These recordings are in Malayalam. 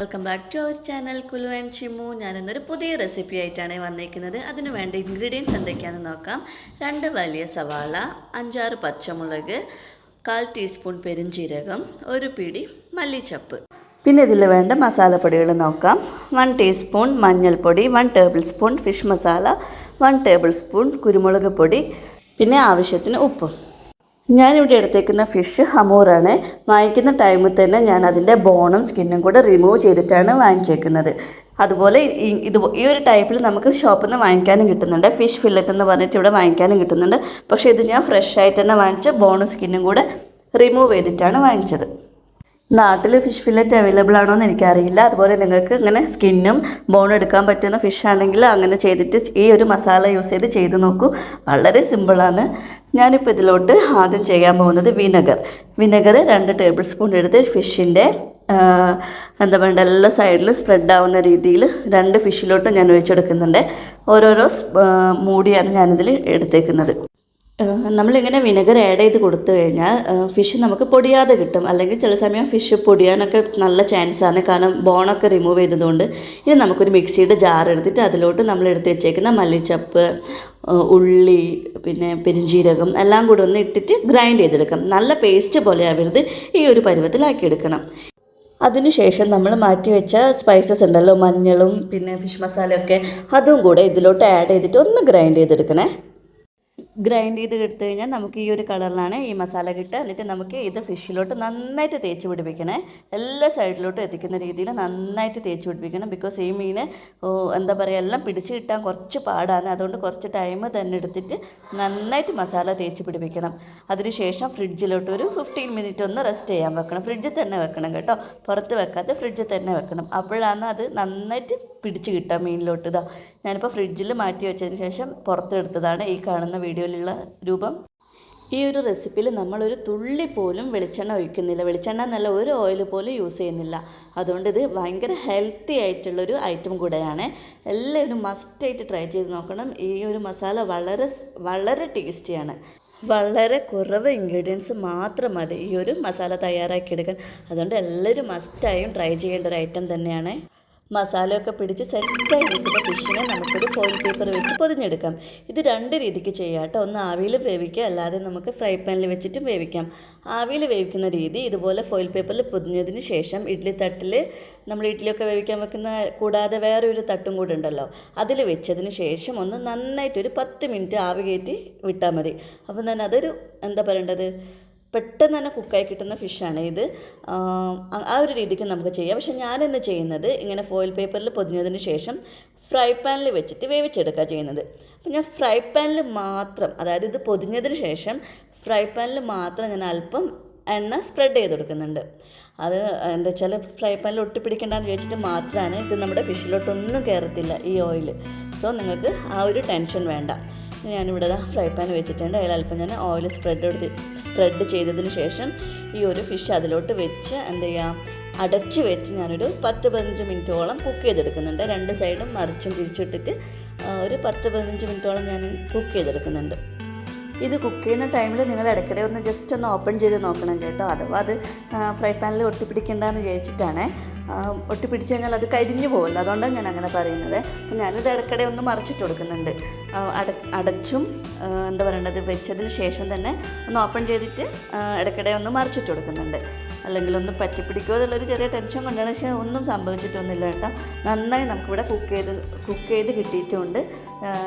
Welcome back to our channel Kulu and Chimu ഞാനിന്നൊരു പുതിയ റെസിപ്പി ആയിട്ടാണ് വന്നേക്കുന്നത്. അതിനു വേണ്ട ഇൻഗ്രീഡിയൻസ് എന്തൊക്കെയാണെന്ന് നോക്കാം. രണ്ട് വലിയ സവാള അഞ്ചാറ് പച്ചമുളക് കാൽ ടീസ്പൂൺ പെരിഞ്ചീരകം ഒരു പിടി മല്ലിച്ചപ്പ്. പിന്നെ ഇതിൽ വേണ്ട മസാലപ്പൊടികൾ നോക്കാം. വൺ ടീസ്പൂൺ മഞ്ഞൾപ്പൊടി one tablespoon fish masala one tablespoon കുരുമുളക് പൊടി പിന്നെ ആവശ്യത്തിന് ഉപ്പും. ഞാനിവിടെ എടുത്തേക്കുന്ന ഫിഷ് ഹമൂറാണ്. വാങ്ങിക്കുന്ന ടൈമിൽ തന്നെ ഞാൻ അതിന്റെ ബോണും സ്കിന്നും കൂടെ റിമൂവ് ചെയ്തിട്ടാണ് വാങ്ങിച്ചേക്കുന്നത്. അതുപോലെ ഇത് ഈ ഒരു ടൈപ്പിൽ നമുക്ക് ഷോപ്പിൽ നിന്ന് വാങ്ങിക്കാനും കിട്ടുന്നുണ്ട്. ഫിഷ് ഫില്ലറ്റ് എന്ന് പറഞ്ഞിട്ട് ഇവിടെ വാങ്ങിക്കാനും കിട്ടുന്നുണ്ട്. പക്ഷേ ഇത് ഞാൻ ഫ്രഷ് ആയിട്ട് തന്നെ വാങ്ങിച്ച് ബോണും സ്കിന്നും കൂടെ റിമൂവ് ചെയ്തിട്ടാണ് വാങ്ങിച്ചത്. നാട്ടിൽ ഫിഷ് ഫില്ലറ്റ് അവൈലബിൾ ആണോ എന്ന് എനിക്കറിയില്ല. അതുപോലെ നിങ്ങൾക്ക് ഇങ്ങനെ സ്കിന്നും ബോൺ എടുക്കാൻ പറ്റുന്ന ഫിഷ് ആണെങ്കിൽ അങ്ങനെ ചെയ്തിട്ട് ഈ ഒരു മസാല യൂസ് ചെയ്ത് ചെയ്ത് നോക്കൂ. വളരെ സിമ്പിളാണ് ഞാനിപ്പോൾ ഇതിലോട്ട് ആദ്യം ചെയ്യാൻ പോകുന്നത് വിനെഗർ. വിനെഗർ രണ്ട് ടേബിൾ സ്പൂൺ എടുത്ത് ഫിഷിന്റെ എന്താ പറയുക എല്ലാ സൈഡിലും സ്പ്രെഡ് ആവുന്ന രീതിയിൽ രണ്ട് ഫിഷിലോട്ടും ഞാൻ ഒഴിച്ചെടുക്കുന്നുണ്ട്. ഓരോരോ മൂടിയാണ് ഞാനിതിൽ എടുത്തേക്കുന്നത്. നമ്മളിങ്ങനെ വിനെഗർ ആഡ് ചെയ്ത് കൊടുത്തു കഴിഞ്ഞാൽ ഫിഷ് നമുക്ക് പൊടിയാതെ കിട്ടും. അല്ലെങ്കിൽ ചില സമയം ഫിഷ് പൊടിയാനൊക്കെ നല്ല ചാൻസ് ആണ്. കാരണം ബോണൊക്കെ റിമൂവ് ചെയ്തതുകൊണ്ട് ഇനി നമുക്കൊരു മിക്സിയുടെ ജാർ എടുത്തിട്ട് അതിലോട്ട് നമ്മൾ എടുത്ത് വെച്ചേക്കുന്ന മല്ലിച്ചപ്പ് ഉള്ളി പിന്നെ പെരിഞ്ചീരകം എല്ലാം കൂടി ഒന്ന് ഇട്ടിട്ട് ഗ്രൈൻഡ് ചെയ്തെടുക്കാം. നല്ല പേസ്റ്റ് പോലെ ആവരുത് ഈ ഒരു പരുവത്തിലാക്കിയെടുക്കണം അതിനുശേഷം നമ്മൾ മാറ്റി വെച്ച സ്പൈസസ് ഉണ്ടല്ലോ മഞ്ഞളും പിന്നെ ഫിഷ് മസാലയൊക്കെ അതും കൂടെ ഇതിലോട്ട് ആഡ് ചെയ്തിട്ട് ഒന്ന് ഗ്രൈൻഡ് ചെയ്തെടുക്കണേ. ഗ്രൈൻഡ് ചെയ്ത് എടുത്തു കഴിഞ്ഞാൽ നമുക്ക് ഈ ഒരു കളറിലാണ് ഈ മസാല കിട്ടുക. എന്നിട്ട് നമുക്ക് ഇത് ഫിഷിലോട്ട് നന്നായിട്ട് തേച്ച് പിടിപ്പിക്കണേ. എല്ലാ സൈഡിലോട്ടും എത്തിക്കുന്ന രീതിയിൽ നന്നായിട്ട് തേച്ച് പിടിപ്പിക്കണം. ബിക്കോസ് ഈ മീൻ എന്താ പറയുക എല്ലാം പിടിച്ച് കിട്ടാൻ കുറച്ച് പാടാണ്. അതുകൊണ്ട് കുറച്ച് ടൈം തന്നെ എടുത്തിട്ട് നന്നായിട്ട് മസാല തേച്ച് പിടിപ്പിക്കണം. അതിനുശേഷം ഫ്രിഡ്ജിലോട്ട് ഒരു ഫിഫ്റ്റീൻ മിനിറ്റ് ഒന്ന് റെസ്റ്റ് ചെയ്യാൻ വെക്കണം. ഫ്രിഡ്ജിൽ തന്നെ വെക്കണം കേട്ടോ. പുറത്ത് വെക്കാതെ ഫ്രിഡ്ജിൽ തന്നെ വെക്കണം. അപ്പോഴാണ് അത് നന്നായിട്ട് പിടിച്ച് കിട്ടാം മീനിലോട്ട്. ഇതാ ഞാനിപ്പോൾ ഫ്രിഡ്ജിൽ മാറ്റി വെച്ചതിന് ശേഷം പുറത്തെടുത്തതാണ് ഈ കാണുന്ന വീഡിയോയിലുള്ള രൂപം. ഈ ഒരു റെസിപ്പിയിൽ നമ്മളൊരു തുള്ളി പോലും വെളിച്ചെണ്ണ ഒഴിക്കുന്നില്ല. വെളിച്ചെണ്ണ എന്നല്ല ഒരു ഓയിൽ പോലും യൂസ് ചെയ്യുന്നില്ല. അതുകൊണ്ട് ഇത് ഭയങ്കര ഹെൽത്തി ആയിട്ടുള്ളൊരു ഐറ്റം കൂടെയാണ്. എല്ലാവരും മസ്റ്റായിട്ട് ട്രൈ ചെയ്ത് നോക്കണം. ഈ ഒരു മസാല വളരെ വളരെ ടേസ്റ്റിയാണ്. വളരെ കുറവ് ഇൻഗ്രീഡിയൻസ് മാത്രം മതി ഈ ഒരു മസാല തയ്യാറാക്കിയെടുക്കാൻ. അതുകൊണ്ട് എല്ലാവരും മസ്റ്റായും ട്രൈ ചെയ്യേണ്ട ഒരു ഐറ്റം തന്നെയാണ്. മസാലയൊക്കെ പിടിച്ച് സെറ്റായി നിൽക്കുന്ന ഫിഷിനെ നമുക്കൊരു ഫോയിൽ പേപ്പർ വെച്ച് പൊതിഞ്ഞെടുക്കാം. ഇത് രണ്ട് രീതിക്ക് ചെയ്യാം കേട്ടോ. ഒന്ന് ആവിയിൽ വേവിക്കുക അല്ലാതെ നമുക്ക് ഫ്രൈ പാനിൽ വെച്ചിട്ടും വേവിക്കാം. ആവിയിൽ വേവിക്കുന്ന രീതി ഇതുപോലെ ഫോയിൽ പേപ്പറിൽ പൊതിഞ്ഞതിന് ശേഷം ഇഡ്ഡലി തട്ടിൽ നമ്മൾ ഇഡ്ഡലിയൊക്കെ വേവിക്കാൻ വെക്കുന്ന കൂടാതെ വേറൊരു തട്ടും കൂടെ ഉണ്ടല്ലോ അതിൽ വെച്ചതിന് ശേഷം ഒന്ന് നന്നായിട്ട് ഒരു പത്ത് മിനിറ്റ് ആവി കയറ്റി വിട്ടാൽ മതി. അപ്പം തന്നെ അതൊരു എന്താ പറയേണ്ടത്? പെട്ടെന്ന് തന്നെ കുക്കായി കിട്ടുന്ന ഫിഷാണ് ഇത്. ആ- ഒരു രീതിക്ക് നമുക്ക് ചെയ്യാം. പക്ഷേ ഞാനെന്ന് ചെയ്യുന്നത് ഇങ്ങനെ ഫോയിൽ പേപ്പറിൽ പൊതിഞ്ഞതിന് ശേഷം ഫ്രൈ പാനിൽ വെച്ചിട്ട് വേവിച്ചെടുക്കുക ചെയ്യുന്നത്. അപ്പം ഞാൻ ഫ്രൈ പാനിൽ മാത്രം അതായത് ഇത് പൊതിഞ്ഞതിന് ശേഷം ഫ്രൈ പാനിൽ മാത്രം ഞാൻ അല്പം എണ്ണ സ്പ്രെഡ് ചെയ്ത് കൊടുക്കുന്നുണ്ട്. അത് എന്താ വെച്ചാൽ ഫ്രൈ പാനിൽ ഒട്ടിപ്പിടിക്കേണ്ടെന്ന് വിചാരിച്ചിട്ട് മാത്രമാണ് ഇത് നമ്മുടെ ഫിഷിലോട്ടൊന്നും കയറത്തില്ല ഈ ഓയിൽ സോ നിങ്ങൾക്ക് ആ ഒരു ടെൻഷൻ വേണ്ട. ഞാനിവിടെ ഫ്രൈ പാൻ വെച്ചിട്ടുണ്ട്. അതിൽ അല്പം ഞാൻ ഓയിൽ സ്പ്രെഡ് എടുത്ത് സ്പ്രെഡ് ചെയ്തതിന് ശേഷം ഈ ഒരു ഫിഷ് അതിലോട്ട് വെച്ച് എന്ത് ചെയ്യാം അടച്ച് വെച്ച് ഞാനൊരു പത്ത് പതിനഞ്ച് മിനിറ്റോളം കുക്ക് ചെയ്തെടുക്കുന്നുണ്ട്. രണ്ട് സൈഡും മറിച്ചും തിരിച്ചിട്ടിട്ട് ഒരു പത്ത് പതിനഞ്ച് മിനിറ്റോളം ഞാൻ കുക്ക് ചെയ്തെടുക്കുന്നുണ്ട്. ഇത് കുക്ക് ചെയ്യുന്ന ടൈമിൽ നിങ്ങൾ ഇടയ്ക്കിടെ ഒന്ന് ജസ്റ്റ് ഒന്ന് ഓപ്പൺ ചെയ്ത് നോക്കണം കേട്ടോ. അഥവാ അത് ഫ്രൈ പാനിൽ ഒട്ടിപ്പിടിക്കണ്ടെന്ന് വിചാരിച്ചിട്ടാണ്. ഒട്ടിപ്പിടിച്ച് കഴിഞ്ഞാൽ അത് കരിഞ്ഞു പോകുമല്ലോ. അതുകൊണ്ടാണ് ഞാൻ അങ്ങനെ പറയുന്നത്. അപ്പം ഞാനിത് ഇടയ്ക്കിടെ ഒന്ന് മറിച്ചിട്ട് കൊടുക്കുന്നുണ്ട്. അട അടച്ചും എന്താ പറയേണ്ടത് വെച്ചതിന് ശേഷം തന്നെ ഒന്ന് ഓപ്പൺ ചെയ്തിട്ട് ഇടയ്ക്കിടെ ഒന്ന് മറിച്ചിട്ട് കൊടുക്കുന്നുണ്ട്. അല്ലെങ്കിൽ ഒന്ന് പറ്റിപ്പിടിക്കുമോ എന്നുള്ളൊരു ചെറിയ ടെൻഷൻ കൊണ്ടാണ്. പക്ഷേ ഒന്നും സംഭവിച്ചിട്ടൊന്നുമില്ല കേട്ടോ. നന്നായി നമുക്കിവിടെ കുക്ക് ചെയ്ത് കുക്ക് ചെയ്ത് കിട്ടിയിട്ടുണ്ട്.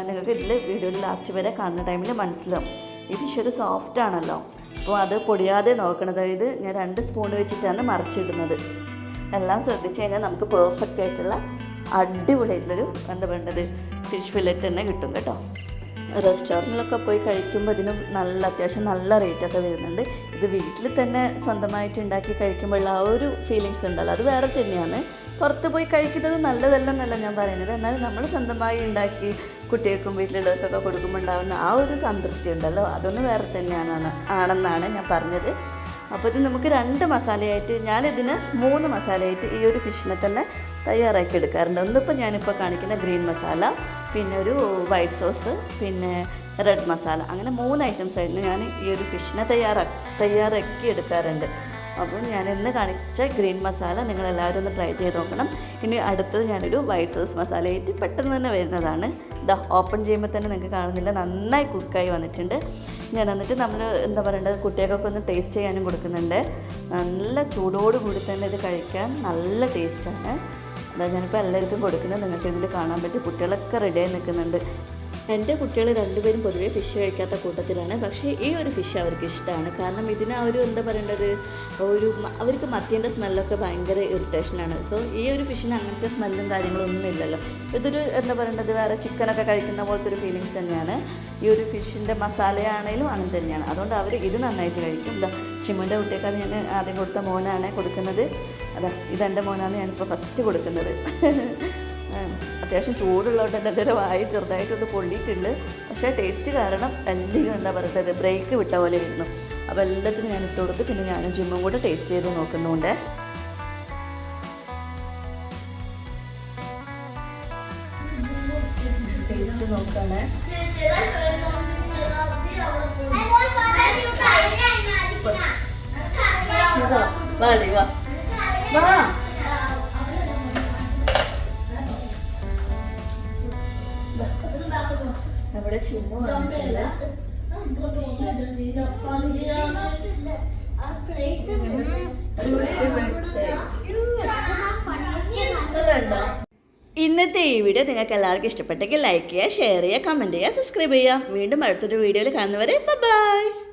നിങ്ങൾക്ക് ഇതിൽ വീഡിയോയിൽ ലാസ്റ്റ് വരെ കാണുന്ന ടൈമിൽ മനസ്സിലാവും. ഈ ഫിഷ് ഒരു സോഫ്റ്റ് ആണല്ലോ. അപ്പോൾ അത് പൊടിയാതെ നോക്കണത്. ഇത് ഞാൻ രണ്ട് സ്പൂൺ വെച്ചിട്ടാണ് മറിച്ചിടുന്നത്. എല്ലാം ശ്രദ്ധിച്ച് കഴിഞ്ഞാൽ നമുക്ക് പെർഫെക്റ്റ് ആയിട്ടുള്ള അടിപൊളിയായിട്ടുള്ളൊരു എന്താ വേണ്ടത് ഫിഷ് ഫില്ലറ്റ് തന്നെ കിട്ടും കേട്ടോ. റെസ്റ്റോറന്റിലൊക്കെ പോയി കഴിക്കുമ്പോൾ ഇതിന് നല്ല അത്യാവശ്യം നല്ല റേറ്റൊക്കെ വരുന്നുണ്ട്. ഇത് വീട്ടിൽ തന്നെ സ്വന്തമായിട്ട് ഉണ്ടാക്കി കഴിക്കുമ്പോഴുള്ള ആ ഒരു ഫീലിങ്സ് ഉണ്ടല്ലോ. അത് വേറെ തന്നെയാണ്. പുറത്ത് പോയി കഴിക്കുന്നത് നല്ലതല്ലെന്നല്ല ഞാൻ പറയുന്നത്. എന്നാലും നമ്മൾ സ്വന്തമായി ഉണ്ടാക്കി കുട്ടികൾക്കും വീട്ടിലുള്ളവർക്കൊക്കെ കൊടുക്കുമ്പോൾ ഉണ്ടാകുന്ന ആ ഒരു സംതൃപ്തി ഉണ്ടല്ലോ. അതൊന്ന് വേറെ തന്നെയാണ് ആണെന്നാണ് ഞാൻ പറഞ്ഞത്. അപ്പോൾ ഇത് നമുക്ക് രണ്ട് മസാലയായിട്ട് ഞാനിതിന് മൂന്ന് മസാലയായിട്ട് ഈ ഒരു ഫിഷിനെ തന്നെ തയ്യാറാക്കി എടുക്കാറുണ്ട് ഒന്നിപ്പോൾ ഞാനിപ്പോൾ കാണിക്കുന്ന ഗ്രീൻ മസാല പിന്നെ ഒരു വൈറ്റ് സോസ് പിന്നെ റെഡ് മസാല അങ്ങനെ മൂന്ന് ഐറ്റംസ് ആയിട്ട് ഞാൻ ഈ ഒരു ഫിഷിനെ തയ്യാറാ തയ്യാറാക്കി എടുക്കാറുണ്ട് അപ്പം ഞാൻ ഇന്ന് കാണിച്ച ഗ്രീൻ മസാല നിങ്ങളെല്ലാവരും ഒന്ന് ട്രൈ ചെയ്ത് നോക്കണം. ഇനി അടുത്തത് ഞാനൊരു വൈറ്റ് സോസ് മസാല ആയിട്ട് പെട്ടെന്ന് തന്നെ വരുന്നതാണ്. ഇതാ ഓപ്പൺ ചെയ്യുമ്പോൾ തന്നെ നിങ്ങൾക്ക് കാണുന്നില്ല നന്നായി കുക്കായി വന്നിട്ടുണ്ട്. ഞാൻ എന്നിട്ട് നമ്മൾ എന്താ പറയേണ്ടത് കുട്ടികൾക്കൊക്കെ ഒന്ന് ടേസ്റ്റ് ചെയ്യാനും കൊടുക്കുന്നുണ്ട്. നല്ല ചൂടോട് കൂടി തന്നെ ഇത് കഴിക്കാൻ നല്ല ടേസ്റ്റാണ് അതാ ഞാനിപ്പോൾ എല്ലാവർക്കും കൊടുക്കുന്നത് നിങ്ങൾക്ക് ഇതിൽ കാണാൻ പറ്റും കുട്ടികളൊക്കെ റെഡിയായി നിൽക്കുന്നുണ്ട്. എന്റെ കുട്ടികൾ രണ്ടുപേരും പൊതുവേ ഫിഷ് കഴിക്കാത്ത കൂട്ടത്തിലാണ്. പക്ഷേ ഈ ഒരു ഫിഷ് അവർക്ക് ഇഷ്ടമാണ്. കാരണം ഇതിന് അവർ എന്താ പറയേണ്ടത്? ഒരു അവർക്ക് മത്തിന്റെ സ്മെല്ലൊക്കെ ഭയങ്കര ഇറിറ്റേഷനാണ് സോ ഈ ഒരു ഫിഷിന് അങ്ങനത്തെ സ്മെല്ലും കാര്യങ്ങളൊന്നും ഇല്ലല്ലോ. ഇതൊരു എന്താ പറയേണ്ടത്? വേറെ ചിക്കനൊക്കെ കഴിക്കുന്ന പോലത്തെ ഒരു ഫീലിങ്സ് തന്നെയാണ്. ഈ ഒരു ഫിഷിന്റെ മസാലയാണേലും അങ്ങനെ തന്നെയാണ്. അതുകൊണ്ട് അവർ ഇത് നന്നായിട്ട് കഴിക്കും. എന്താ ചിമ്മിന്റെ കുട്ടിയൊക്കെ ഞാൻ ആദ്യം കൊടുത്ത മോനാണ് കൊടുക്കുന്നത്. അതാ ഇതെന്റെ മോനാണ് ഞാനിപ്പോൾ ഫസ്റ്റ് കൊടുക്കുന്നത്. അത്യാവശ്യം ചൂടുള്ളതുകൊണ്ട് തന്നെ എന്റെ വായി ചെറുതായിട്ടൊന്ന് പൊള്ളിയിട്ടുണ്ട്. പക്ഷേ ടേസ്റ്റ് കാരണം എല്ലാം എന്താ പറയുന്നത് ബ്രേക്ക് വിട്ട പോലെ ആയിരുന്നു. അപ്പോൾ എല്ലാത്തിനും ഞാൻ ഇട്ട് കൊടുത്ത് പിന്നെ ഞാനും ജിമ്മും കൂടെ ടേസ്റ്റ് ചെയ്ത് നോക്കുന്നുണ്ട്. ടേസ്റ്റ് നോക്കണേ. വാടി വാ വാ. നമ്മുടെ വന്നിട്ടില്ല ഇന്നത്തെ ഈ വീഡിയോ നിങ്ങൾക്ക് എല്ലാവർക്കും ഇഷ്ടപ്പെട്ടെങ്കിൽ ലൈക്ക് ചെയ്യുക ഷെയർ ചെയ്യുക കമന്റ് ചെയ്യുക സബ്സ്ക്രൈബ് ചെയ്യുക. വീണ്ടും അടുത്തൊരു വീഡിയോയിൽ കാണുന്നവരെ ബൈ